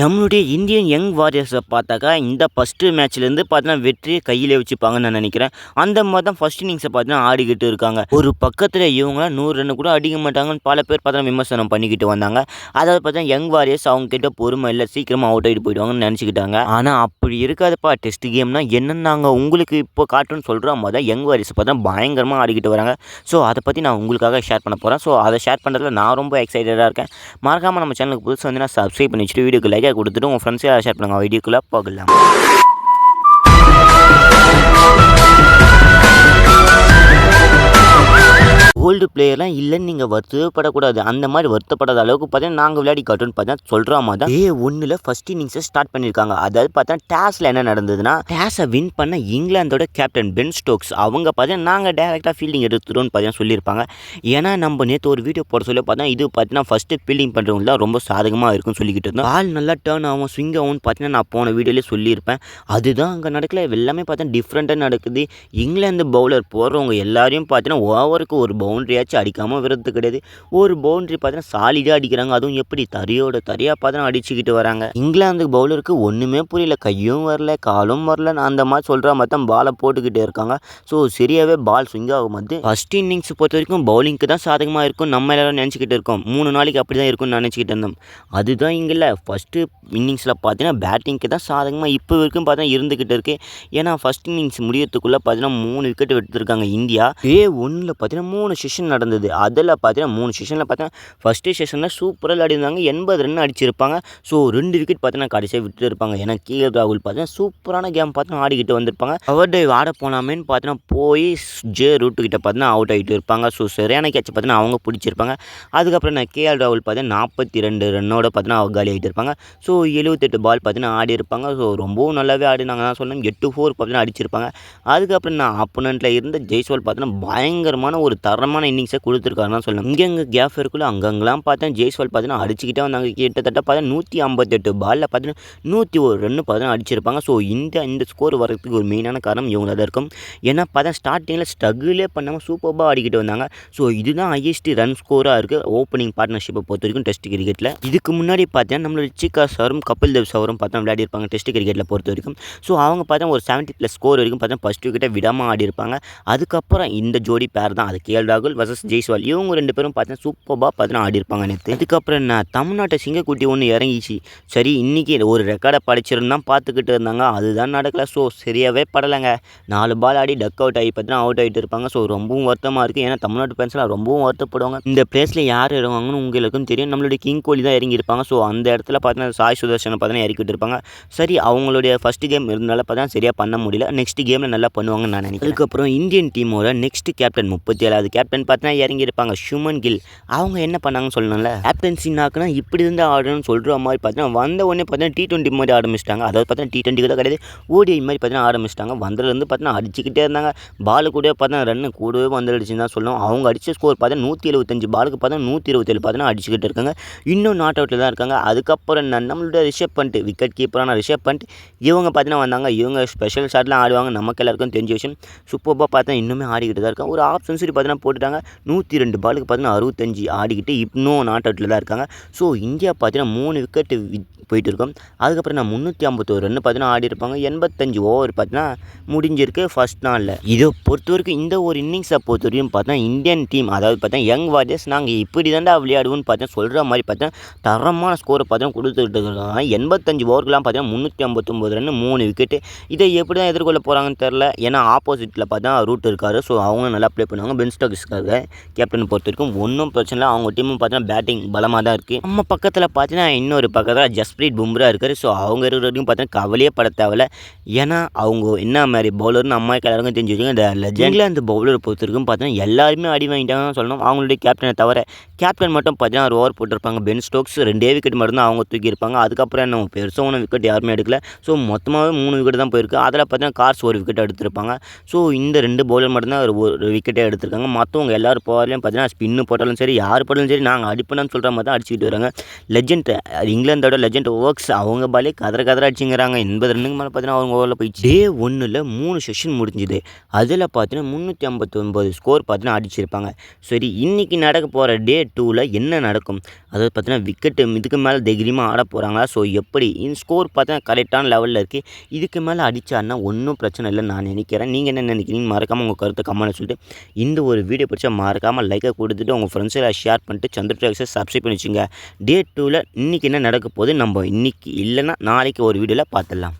நம்மளுடைய Indian young வாரியர்ஸை பார்த்தாக்கா இந்த ஃபஸ்ட்டு மேட்ச்லேருந்து பார்த்தீங்கன்னா வெற்றியை கையிலே வச்சுப்பாங்கன்னு நான் நினைக்கிறேன். அந்த மாதிரி தான் ஃபஸ்ட் இன்னிங்ஸை பார்த்தீங்கன்னா ஆடிக்கிட்டு இருக்காங்க. ஒரு பக்கத்தில் இவங்களாம் நூறு ரன் கூட அடிக்க மாட்டாங்கன்னு பல பேர் பார்த்தீங்கன்னா விமர்சனம் பண்ணிக்கிட்டு வந்தாங்க. அதாவது பார்த்தீங்கன்னா யங் வாரியர்ஸ் அவங்க கிட்ட பொறுமை இல்லை சீக்கிரமாக அவுட் ஆகிட்டு போயிடுவாங்கன்னு நினச்சிக்கிட்டாங்க. ஆனால் அப்படி இருக்காதுப்பா டெஸ்ட் கேம்னா என்னன்னு நாங்கள் உங்களுக்கு இப்போ காட்டுன்னு சொல்கிற மாதிரி தான் யங் வாரியர்ஸ் பார்த்தீங்கன்னா பயங்கரமாக ஆடிக்கிட்டு வராங்க. ஸோ அதை பற்றி நான் உங்களுக்காக ஷேர் பண்ண போகிறேன் ஸோ அதை ஷேர் பண்ணுறதுல நான் ரொம்ப எக்ஸைட்டடாக இருக்கேன். மறக்காமல் நம்ம சேனலுக்கு புதுசு வந்து நான் சப்ஸ்கிரைப் பண்ணி வச்சுட்டு வீடியோக்கு ஐடியா கொடுத்துட்டு உங்கள் ஃப்ரெண்ட்ஸே ஷேர் பண்ணுங்கள் வீடியோக்குள்ளே போகலாம். ஓல்டு பிளேயர்லாம் இல்லைன்னு நீங்கள் வருத்தப்படக்கூடாது. அந்த மாதிரி வருத்தப்படாத அளவுக்கு பார்த்தீங்கன்னா நாங்கள் விளையாடி காட்டுன்னு பார்த்தா சொல்கிற மாதிரி தான் ஏ ஒன்றில் ஃபஸ்ட் இன்னிங்ஸை ஸ்டார்ட் பண்ணியிருக்காங்க. அதாவது பார்த்தா டேஸில் என்ன நடந்ததுன்னா டேஸை வின் பண்ண இங்கிலாந்தோட கேப்டன் பென் ஸ்டோக்ஸ் அவங்க பார்த்தீங்கன்னா நாங்கள் டேரெக்டாக ஃபீல்டிங் எடுத்துருவோம்னு பார்த்தீங்கன்னா சொல்லியிருப்பாங்க. ஏன்னா நம்ம நேற்று ஒரு வீடியோ போட சொல்லி பார்த்தா இது பார்த்தீங்கன்னா ஃபஸ்ட்டு ஃபீல்டிங் பண்ணுறவங்க தான் ரொம்ப சாதகமாக இருக்கும்னு சொல்லிக்கிட்டு இருந்தோம். பால் நல்லா டேர்ன் ஆகும் ஸ்விங் ஆகும்னு பார்த்தீங்கன்னா நான் போன வீடியோலேயே சொல்லியிருப்பேன். அதுதான் அங்கே நடக்கல. எல்லாமே பார்த்தா டிஃப்ரெண்ட்டாக நடக்குது. இங்கிலாந்து பவுலர் போடுறவங்க எல்லாரையும் பார்த்தீங்கன்னா ஓவருக்கு ஒரு பவுண்ட்ரியாச்சும் அடிக்காமல் விடுறது கிடையாது. ஒரு பவுண்ட்ரி பார்த்தீங்கன்னா சாலிடாக அடிக்கிறாங்க. அதுவும் எப்படி? தறியோட தறியாக பார்த்தீங்கன்னா அடிச்சுக்கிட்டு வராங்க. இங்கிலாந்து பவுலருக்கு ஒன்றுமே புரியல. கையும் வரல காலும் வரல. அந்த மாதிரி சொல்கிற மாதிரி தான் பாலை போட்டுக்கிட்டே இருக்காங்க. ஸோ சரியாகவே பால் ஸ்விங் ஆகும் போது ஃபஸ்ட் இன்னிங்ஸ் பொறுத்த வரைக்கும் பவுலிங்க்கு தான் சாதகமாக இருக்கும் நம்ம எல்லாரும் நினச்சிக்கிட்டு இருக்கோம். மூணு நாளைக்கு அப்படி தான் இருக்கும்னு நினச்சிக்கிட்டு இருந்தோம். அதுதான் இங்கே இல்லை. ஃபஸ்ட்டு இன்னிங்ஸில் பார்த்தீங்கன்னா பேட்டிங்க்கு தான் சாதகமாக இப்போ வரைக்கும் பார்த்தா இருந்துக்கிட்டு இருக்கு. ஏன்னா ஃபஸ்ட் இன்னிங்ஸ் முடியறதுக்குள்ளே பார்த்தீங்கன்னா மூணு விக்கெட் எடுத்திருக்காங்க இந்தியா. ஏ ஒன்றில் பார்த்தீங்கன்னா மூணு செஷன் நடந்தது. அதில் பார்த்தீங்கன்னா மூணு செஷனில் பார்த்தீங்கன்னா ஃபஸ்ட்டு செஷனில் சூப்பராக விளையாடிருந்தாங்க எண்பது ரன் அடிச்சிருப்பாங்க. ஸோ ரெண்டு விக்கெட் பார்த்தீங்கன்னா கடைசியாக விட்டுட்டு இருப்பாங்க. ஏன்னா கே. ராகுல் பார்த்தீங்கன்னா சூப்பரான கேம் பார்த்தீங்கன்னா ஆடிக்கிட்டு வந்திருப்பாங்க. அவர் டைவ் ஆட போனாமேன்னு பார்த்தீங்கன்னா போய் ஜே ரூட்டு கிட்ட பார்த்தீங்கன்னா அவுட் ஆகிட்டு இருப்பாங்க. ஸோ சரியான கேட்ச் பார்த்தீங்கன்னா அவங்க பிடிச்சிருப்பாங்க. அதுக்கப்புறம் நான் கேஎல் ராகுல் பார்த்தீங்கன்னா நாற்பத்தி ரெண்டு ரன்னோட பார்த்தீங்கன்னா அவங்க காலி ஆகிட்டு இருப்பாங்க. ஸோ எழுபத்தெட்டு பால் பார்த்தீங்கன்னா ஆடி இருப்பாங்க. ஸோ ரொம்பவும் நல்லாவே ஆடினாங்க. நான் சொன்னேன் எட்டு ஃபோர் பார்த்தீங்கன்னா அடிச்சிருப்பாங்க. அதுக்கப்புறம் நான் ஆப்போனண்ட்டில் இருந்த ஜெய்ஸ்வால் பார்த்தீங்கன்னா பயங்கரமான ஒரு தரமான இன்னிங்ஸை கொடுத்துருக்காருன்னு சொல்லலாம் இங்கே இங்கே கேப் இருக்குல்ல அங்கங்கெல்லாம் பார்த்தேன் ஜெய்ஸ்வால் பார்த்தீங்கன்னா அடிச்சுக்கிட்டே வந்தாங்க. கிட்டத்தட்ட பார்த்தா நூற்றி ஐம்பத்தெட்டு பாலில் பார்த்தீங்கன்னா நூற்றி ஒரு ரன்னு பார்த்தீங்கன்னா அடிச்சிருப்பாங்க. ஸோ இந்த இந்த ஸ்கோர் வரதுக்கு ஒரு மெயினான காரணம் இவங்க தான் இருக்கும். ஏன்னா பார்த்தா ஸ்டார்டிங்கில் ஸ்ட்ரகிளே பண்ணாமல் சூப்பராக ஆடிக்கிட்டு வந்தாங்க. ஸோ இதுதான் ஹையஸ்ட் ரன் ஸ்கோராக இருக்குது ஓப்பனிங் பார்ட்னர்ஷிப்பை பொறுத்த வரைக்கும் டெஸ்ட் கிரிக்கெட்டில் இதுக்கு முன்னாடி பார்த்தீங்கன்னா நம்மளோட சிக்கா சாரும் கபில் தேவ் சாரும் பார்த்தா விளையாடிருப்பாங்க டெஸ்ட் கிரிக்கெட்டில் பொறுத்த வரைக்கும். ஸோ அவங்க பார்த்தா ஒரு செவன்ட்டி ப்ளஸ் ஸ்கோர் வரைக்கும் பார்த்தா ஃபஸ்ட் விக்கெட்டை விடாமல் ஆடி இருப்பாங்க. அதுக்கப்புறம் இந்த ஜோடி பேர் தான். அது கேஎல் ராகுல் வர்சஸ் ஜெய்ஸ்வால். இவங்க ரெண்டு பேரும் பார்த்தீங்கன்னா சூப்பராக பார்த்தா ஆடி இருப்பாங்க நேற்று அதுக்கப்புறம் நான் தமிழ்நாட்டை சிங்கக்குட்டி ஒன்று இறங்கிச்சு. சரி இன்றைக்கி ஒரு ரெக்கார்டை படிச்சிருந்தான் பார்த்துக்கிட்டு இருந்தாங்க. அதுதான் நடக்கல. ஸோ சரியாகவே படலைங்க. நாலு பால் ஆடி டக் அவுட் ஆகி பார்த்தீங்கன்னா அவுட் ஆகிட்டு இருப்பாங்க. ஸோ ரொம்பவும் வருத்தமாக இருக்குது ஏன்னா தமிழ்நாட்டு ஃபேன்ஸ்லாம் ரொம்பவும் வருத்தப்படுவாங்க. இந்த பிளேஸில் யார் இறங்குவாங்கன்னு உங்களுக்கும் தெரியும். நம்மளுடைய கிங் கோலி தான் இறங்கியிருப்பாங்க. ஸோ அந்த இடத்துல பார்த்தீங்கன்னா சாய் சுதர்ஷனை பார்த்தீங்கன்னா இறக்கிட்டு இருப்பாங்க. சரி அவங்களுடைய ஃபர்ஸ்ட் கேம் இருந்தனால பார்த்தா சரியாக பண்ண முடியல. நெக்ஸ்ட் கேமில் நல்லா பண்ணுவாங்கன்னு நான் நினைக்கிறேன். அதுக்கப்புறம் இந்தியன் டீமோட நெக்ஸ்ட் கேப்டன் முப்பத்தி ஏழாவது கேப்டன் பார்த்தீங்கன்னா இறங்கியிருப்பாங்க. சுமன் கில் அவங்க என்ன பண்ணாங்கன்னு சொல்லணும்ல? கேப்டன்சினாக்குனா இப்படி இருந்து ஆடணும்னு சொல்கிற மாதிரி பார்த்தீங்கன்னா வந்த உடனே பார்த்தீங்கன்னா டி டுவெண்ட்டி மாதிரி ஆரம்பிச்சிட்டாங்க. அதாவது பார்த்தீங்கன்னா டி டுவெண்ட்டி கூட கிடையாது ஓடிஐ மாதிரி பார்த்தீங்கன்னா ஆரம்பிச்சிட்டாங்க. வந்ததுலேருந்து பார்த்தீங்கன்னா அடிச்சுக்கிட்டே இருந்தாங்க. பால் கூட பார்த்தீங்கன்னா ரன்னு கூடவே வந்துடுச்சுன்னு தான் சொல்லணும். அவங்க அடித்த ஸ்கோர் பார்த்தா நூற்றி எழுபத்தஞ்சு பாலுக்கு பார்த்தா நூற்றி இருபத்தேழு பார்த்தீங்கன்னா அடிச்சுக்கிட்டு இருக்காங்க. இன்னும் நாட் அவுட்டில் தான் இருக்காங்க. அதுக்கப்புறம் நான் நம்மளோட ரிஷப் பண்ணிட்டு விக்கெட் கீப்பரான ரிஷப் பண்ணிட்டு இவங்க பார்த்தீங்கன்னா வந்தாங்க. இவங்க ஸ்பெஷல் ஷாட்லாம் ஆடுவாங்க. நமக்கு எல்லாருக்கும் தெரிஞ்ச விஷயம். சூப்பராக பார்த்தா இன்னுமே ஆடிக்கிட்டு தான் இருக்காங்க. ஒரு ஆஃப் சென்ச்சுரி பார்த்தீங்கன்னா போட்டுட்டாங்க. நூற்றி ரெண்டு பாலுக்கு பார்த்தீங்கன்னா அறுபத்தஞ்சு ஆடிக்கிட்டு இன்னும் நாட் அவுட்டில் தான் இருக்காங்க. ஸோ இந்தியா பார்த்தீங்கன்னா மூணு விக்கெட்டு போயிட்டு இருக்கோம். அதுக்கப்புறம் நான் முந்நூற்றி ஐம்பத்தோரு ரன் பார்த்தீங்கன்னா ஆடி இருப்பாங்க எண்பத்தஞ்சு ஓவர் பார்த்தீங்கன்னா முடிஞ்சிருக்கு ஃபஸ்ட் நாளில். இதை பொறுத்த வரைக்கும் இந்த ஒரு இன்னிங்ஸை பொறுத்த வரைக்கும் பார்த்தா இந்தியன் டீம் அதாவது பார்த்தா யங் வாரியர்ஸ் நாங்கள் இப்படி தாண்டா விளையாடுவோம்னு பார்த்தா சொல்கிற மாதிரி பார்த்தா தரமான ஸ்கோரை பார்த்தா கொடுத்துட்டு இருக்காங்க. எண்பத்தஞ்சு ஓவருக்குலாம் பார்த்தீங்கன்னா முந்நூற்றி ஐம்பத்தொம்போது ரன் மூணு விக்கெட்டு இதை எப்படி தான் எதிர்கொள்ள போகிறாங்கன்னு தெரில ஏன்னா ஆப்போசிட்டில் பார்த்தா ரூட் இருக்காரு. ஸோ அவங்க நல்லா ப்ளே பண்ணுவாங்க. பென்ஸ்டாக்ஸ் ஸ்டாக்ஸ்க்காக கேப்டன் பொறுத்த வரைக்கும் ஒன்றும் பிரச்சனை இல்லை. அவங்க டீமும் பார்த்தீங்கன்னா பேட்டிங் பலமாக தான் இருக்குது நம்ம பக்கத்தில் பார்த்தீங்கன்னா இன்னொரு பக்கத்தில் ஜஸ்பிரீத் பும்ரா இருக்கார். ஸோ அவங்க இருக்கிற வரைக்கும் பார்த்தீங்கன்னா கவலையே பட தேவையில்ல. ஏன்னா அவங்க என்ன மாதிரி பவுலர்னு அம்மா எல்லாருக்கும் தெரிஞ்சு வச்சுக்கோங்க. இந்த லெஜெண்டில் அந்த பவுலரை பொறுத்த வரைக்கும் பார்த்தீங்கன்னா எல்லாருமே அடி வாங்கிட்டாங்கன்னு சொல்லணும். அவங்களுடைய கேப்டனை தவிர கேப்டன் மட்டும் பார்த்தீங்கன்னா ஒரு ஓவர் போட்டிருப்பாங்க. பென் ஸ்டோக்ஸ் ரெண்டே விக்கெட் மட்டும் தான் அவங்க தூக்கியிருப்பாங்க. அதுக்கப்புறம் என்ன பெருசாக ஒன்றும் விக்கெட் யாருமே எடுக்கல. ஸோ மொத்தமாகவே மூணு விக்கெட் தான் போயிருக்கு. அதில் பார்த்தீங்கன்னா கார்ஸ் ஒரு விக்கெட் எடுத்திருப்பாங்க. ஸோ இந்த ரெண்டு பவுலர் மட்டும்தான் ஒரு ஒரு விக்கெட்டே எடுத்திருக்காங்க. போட்டு உங்கள் எல்லோரும் போகலையும் பார்த்தீங்கன்னா ஸ்பின்னு போட்டாலும் சரி யார் போட்டாலும் சரி நாங்கள் அடிப்பணும்னு சொல்கிற மாதிரி தான் அடிச்சுக்கிட்டு வராங்க. லெஜெண்ட் இங்கிலாந்தோட லெஜெண்ட் ஒர்க்ஸ் அவங்க பாலே கதற கதற அடிச்சுங்கிறாங்க. எண்பது ரன்னுக்கு மேலே பார்த்தீங்கன்னா அவங்க ஓவரில் போயிடுச்சு. டே ஒன்றில் மூணு செஷன் முடிஞ்சுது. அதில் பார்த்தீங்கன்னா முந்நூற்றி ஐம்பத்தொம்போது ஸ்கோர் பார்த்தீங்கன்னா அடிச்சிருப்பாங்க. சரி இன்றைக்கி நடக்க போகிற டே டூவில் என்ன நடக்கும்? அதாவது பார்த்தீங்கன்னா விக்கெட்டு இதுக்கு மேலே தைரியமாக ஆட போகிறாங்களா ஸோ எப்படி? இந்த ஸ்கோர் பார்த்தா கரெக்டான லெவலில் இருக்குது இதுக்கு மேலே அடித்தாருன்னா ஒன்றும் பிரச்சனை இல்லை நான் நினைக்கிறேன். நீங்கள் என்ன நினைக்கிறீங்க மறக்காமல் உங்கள் கருத்தை கமெண்ட்டில் சொல்லிட்டு இந்த ஒரு வீடியோ பிடிச்சா மறக்காமல் லைக்கை கொடுத்துட்டு உங்கள் ஃப்ரெண்ட்ஸில் ஷேர் பண்ணிட்டு சந்திர ட்ராக்ஸை சப்ஸ்கிரைப் பண்ணி வச்சுங்க. டே டூவில் இன்றைக்கி என்ன நடக்க போகுது நம்ம இன்றைக்கி இல்லைன்னா நாளைக்கு ஒரு வீடியோவில் பார்த்துடலாம்.